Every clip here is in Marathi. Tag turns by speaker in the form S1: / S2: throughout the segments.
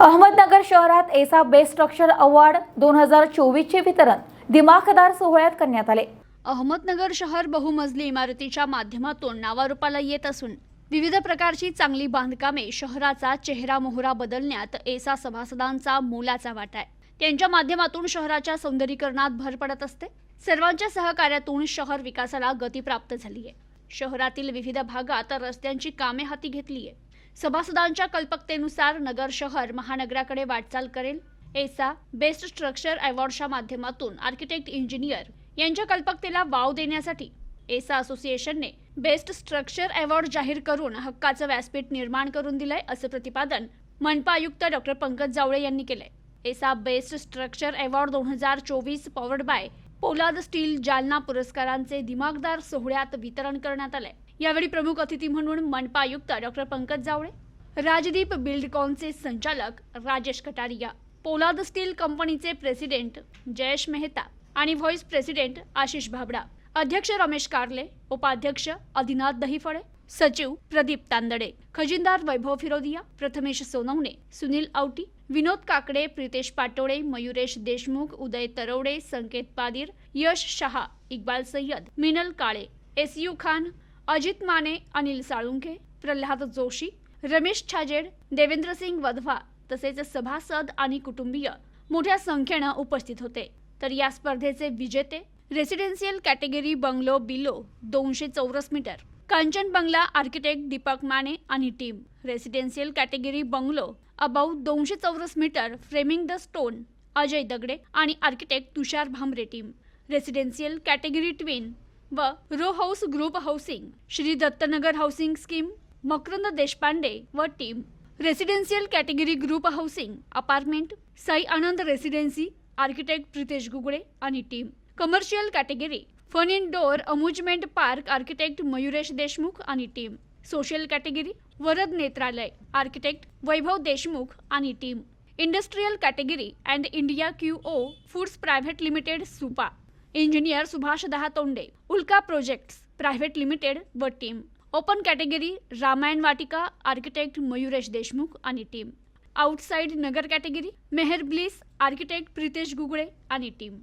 S1: अहमदनगर शहरात एसा बेस्ट स्ट्रक्चर अवॉर्ड दोन हजार चोवीसचे वितरण दिमाखदार सोहळ्यात करण्यात आले.
S2: अहमदनगर शहर बहुमजली इमारतीच्या माध्यमातून नावारूपाला येत असून विविध प्रकारची चांगली बांधकामे शहराचा चेहरा मोहरा बदलण्यात एसा सभासदांचा मोलाचा वाटा आहे. त्यांच्या माध्यमातून शहराच्या सौंदर्यीकरणात भर पडत असते. सर्वांच्या सहकार्यातून शहर विकासाला गती प्राप्त झाली आहे शहरातील विविध भागात रस्त्यांची कामे हाती घेतली आहे सभासदांच्या कल्पकतेनुसार नगर शहर महानगराकडे वाटचाल करेल. एसा बेस्ट स्ट्रक्चर अवॉर्डच्या माध्यमातून आर्किटेक्ट इंजिनियर यांच्या कल्पकतेला वाव देण्यासाठी एसा असोसिएशनने बेस्ट स्ट्रक्चर अवॉर्ड जाहीर करून हक्काचं व्यासपीठ निर्माण करून दिलंय असं प्रतिपादन मनपा आयुक्त डॉक्टर पंकज जावळे यांनी केलंय. एसा बेस्ट स्ट्रक्चर अवॉर्ड दोन हजार चोवीस powered by Polad steel Jalna पुरस्कारांचे दिमागदार सोहळ्यात वितरण करण्यात आलंय. यावेळी प्रमुख अतिथी म्हणून मनपा आयुक्त डॉक्टर पंकज जावळे राजदीप बिल्डकॉनचे संचालक राजेश कटारिया पोलाद स्टील कंपनीचे प्रेसिडेंट जयेश मेहता आणि व्हॉइस प्रेसिडेंट आशिष भाबडा अध्यक्ष रमेश कारले उपाध्यक्ष आदिनाथ दहिफळे सचिव प्रदीप तांदडे खजिनदार वैभव फिरोदिया प्रथमेश सोनवणे सुनील आवटी विनोद काकडे प्रितेश पाटोळे मयुरेश देशमुख उदय तरवडे संकेत पादीर यश शहा इक्बाल सय्यद मिनल काळे एस यू खान अजित माने अनिल साळुंखे प्रल्हाद जोशी रमेश छाजेड देवेंद्रसिंग वधवा तसेच सभासद आणि कुटुंबीय मोठ्या संख्येनं उपस्थित होते. तर या स्पर्धेचे विजेते रेसिडेन्शियल कॅटेगरी बंगलो बिलो दोनशे चौरस मीटर. कांचन बंगला आर्किटेक्ट दीपक माने आणि team residential category bungalow about दोनशे चौरस metre framing the stone Ajay Dagade आणि architect Tushar Bhamre team residential category twin व row house group housing Shri Dattanagar housing scheme Makarand Deshpande व team. Residential category group housing apartment Sai Anand residency architect Pritesh Gugale आणि team. Commercial category fun indoor amusement park architect Mayuresh Deshmukh आणि team. Social category Varad Netralaya architect Vaibhav Deshmukh आणि team. Industrial category and India Q O foods private limited Supa. Engineer Subhash Dahatonde Ulka projects private limited व team open category Ramayan Vatika architect Mayuresh Deshmukh आणि team outside Nagar category Mehar bliss architect Pritesh Gugale आणि team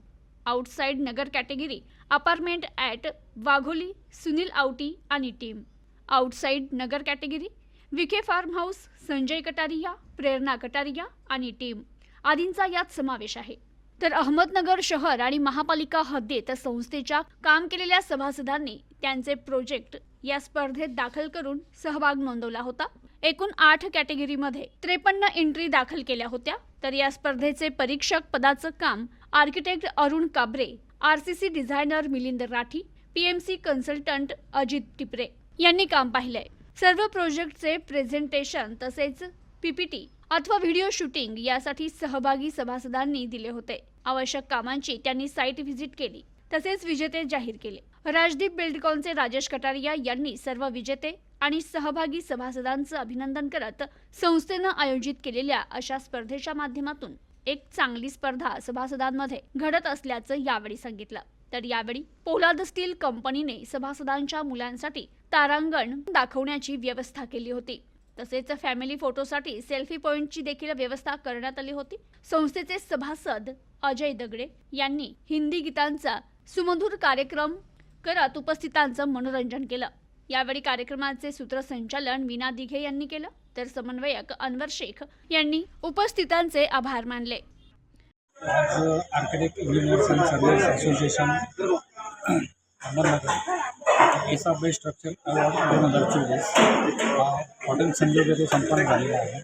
S2: outside Nagar category apartment at Wagholi Sunil Awati आणि team outside Nagar category Vikhe farm house Sanjay Kataria Prerna Kataria आणि टीम आदींचा यात समावेश आहे तर अहमदनगर शहर आणि महापालिका हद्दीत संस्थेच्या काम केलेल्या सभासदांनी त्यांचे प्रोजेक्ट या स्पर्धेत दाखल करून सहभाग नोंदवला होता. एकूण आठ कॅटेगरीमध्ये त्रेपन्न एंट्री दाखल केल्या होत्या. तर या स्पर्धेचे परीक्षक पदाचं काम architect Arun Kabre R C C designer Milind Rathi PMC consultant Ajit Tipre यांनी काम पाहिलंय. सर्व प्रोजेक्टचे प्रेझेंटेशन तसेच पीपीटी अथवा व्हिडिओ शूटिंग यासाठी सहभागी सभासदांनी दिले होते. आवश्यक कामांची त्यांनी साईट व्हिजिट केली. तसेच विजेते जाहीर केले. राजदीप बिल्डकॉनचे राजेश कटारिया यांनी सर्व विजेते आणि सहभागी सभासदांचं अभिनंदन करत संस्थेनं आयोजित केलेल्या अशा स्पर्धेच्या माध्यमातून एक चांगली स्पर्धा सभासदांमध्ये घडत असल्याचं यावेळी सांगितलं. तर यावेळी पोलाद स्टील कंपनीने सभासदांच्या मुलांसाठी तारांगण दाखवण्याची व्यवस्था केली होती. तसेच फॅमिली फोटोसाठी सेल्फी पॉईंटची देखील व्यवस्था करण्यात आली होती. संस्थेचे सभासद अजय दगडे यांनी हिंदी गीतांचा सुमधुर कार्यक्रम करत उपस्थितांचं मनोरंजन केलं. यावेळी कार्यक्रमाचे सूत्रसंचालन विना दिघे यांनी केलं. तर समन्वयक अनवर शेख यांनी उपस्थितांचे आभार मानले.
S3: आज architect engineers and association Ahmednagar एसा बेस्ट स्ट्रक्चर अवॉर्ड दोन हजार चोवीस हा हॉटेल संजय येथे संपन्न झालेला आहे.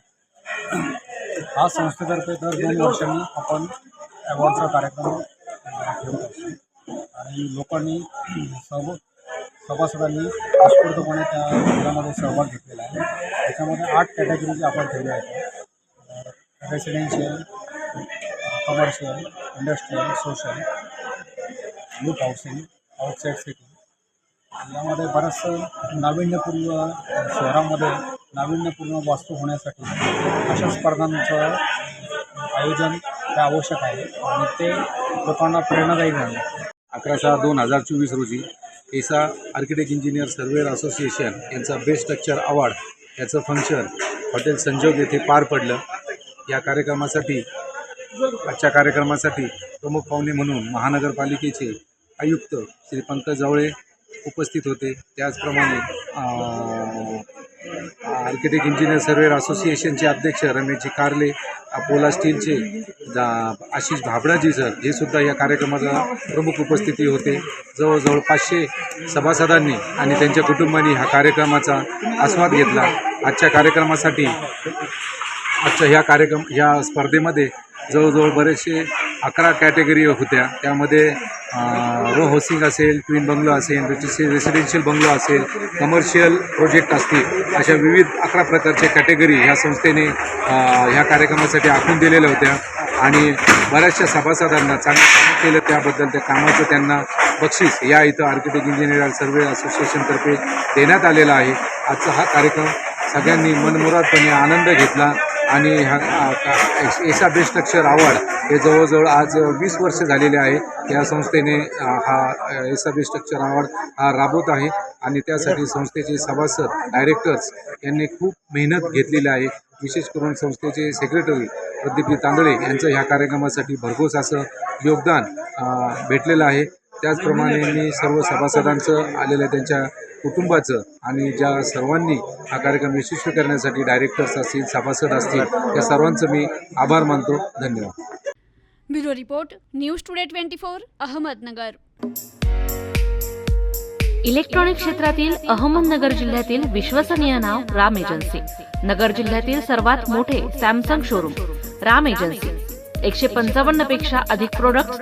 S3: हा संस्थेतर्फे दर दोन वर्षांनी आपण अवॉर्डचा कार्यक्रम ठेवत असतो आणि लोकांनी सर्व सभासदांनी उत्स्फूर्तपणे त्या खेळामध्ये सहभाग घेतलेला आहे. त्याच्यामध्ये आठ कॅटेगरीज आपण ठेवल्या आहेत. Residential commercial industrial social group housing outside city यामध्ये बरंचसं नाविन्यपूर्ण शहरामध्ये नाविन्यपूर्ण वास्तू होण्यासाठी अशा स्पर्धांचं आयोजन हे आवश्यक आहे आणि ते लोकांना प्रेरणादायी झालं
S4: अकरा सहा दोन हजार चोवीस रोजी ESA architect engineer surveyor association यांचा बेस्ट स्ट्रक्चर अवॉर्ड याचं फंक्शन हॉटेल संजोग येथे पार पडलं. या कार्यक्रमासाठी आजच्या कार्यक्रमासाठी प्रमुख पाहुणे म्हणून महानगरपालिकेचे आयुक्त श्री पंकज जवळे उपस्थित होते. त्याचप्रमाणे आर्किटेक्ट इंजिनियर सर्वेअर असोसिएशनचे अध्यक्ष रमेशजी कारले अपोला स्टीलचे दा आशिष भाबडाजी सर हे सुद्धा या कार्यक्रमाला प्रमुख उपस्थिती होते. जवळजवळ पाचशे सभासदांनी आणि त्यांच्या कुटुंबांनी हा कार्यक्रमाचा आस्वाद घेतला. आजच्या कार्यक्रमासाठी आजच्या ह्या कार्यक्रम ह्या स्पर्धेमध्ये जवळजवळ बरेचसे अकरा कॅटेगरी होत्या. त्यामध्ये रो हाऊसिंग असेल ट्विन बंगलो असेल रेसि रेसिडेन्शियल बंगलो असेल कमर्शियल प्रोजेक्ट असतील अशा विविध अकरा प्रकारच्या कॅटेगरी ह्या संस्थेने ह्या कार्यक्रमासाठी आखून दिलेल्या होत्या. आणि बऱ्याचशा सभासदांना चांगलं काम केलं त्याबद्दल त्या कामाचं त्यांना बक्षीस या इथं आर्किटेक्ट इंजिनियर सर्वे असोसिएशनतर्फे देण्यात आलेला आहे. आजचा हा कार्यक्रम सगळ्यांनी मनमुरादपणे आनंद घेतला. आणि ह्या बेस्ट स्ट्रक्चर अवॉर्ड हे जवळजवळ आज वीस वर्ष झालेले आहे. या संस्थेने हा एसाबी एसा बेस्ट स्ट्रक्चर अवॉर्ड हा राबवत आहे. आणि त्यासाठी संस्थेचे सभासद डायरेक्टर्स यांनी खूप मेहनत घेतलेली आहे. विशेष करून संस्थेचे सेक्रेटरी प्रदीपजी तांदळे यांचं ह्या कार्यक्रमासाठी भरघोस असं योगदान भेटलेलं आहे. त्याचप्रमाणे मी सर्व सभासदांचं आलेल्या त्यांच्या कुटुंबाचं आणि ज्या सर्वांनी हा कार्यक्रम यशस्वी करण्यासाठी डायरेक्टर्स असतील सभासद असतील या सर्वांचं मी आभार मानतो. धन्यवाद.
S2: Bureau report news today twenty four Ahmednagar.
S5: Electronic क्षेत्रातील अहमदनगर जिल्ह्यातील विश्वसनीय नाव राम एजन्सी. नगर जिल्ह्यातील सर्वात मोठे सॅमसंग शोरूम राम एजन्सी. एकशे पंचावन्नपेक्षा अधिक प्रोडक्ट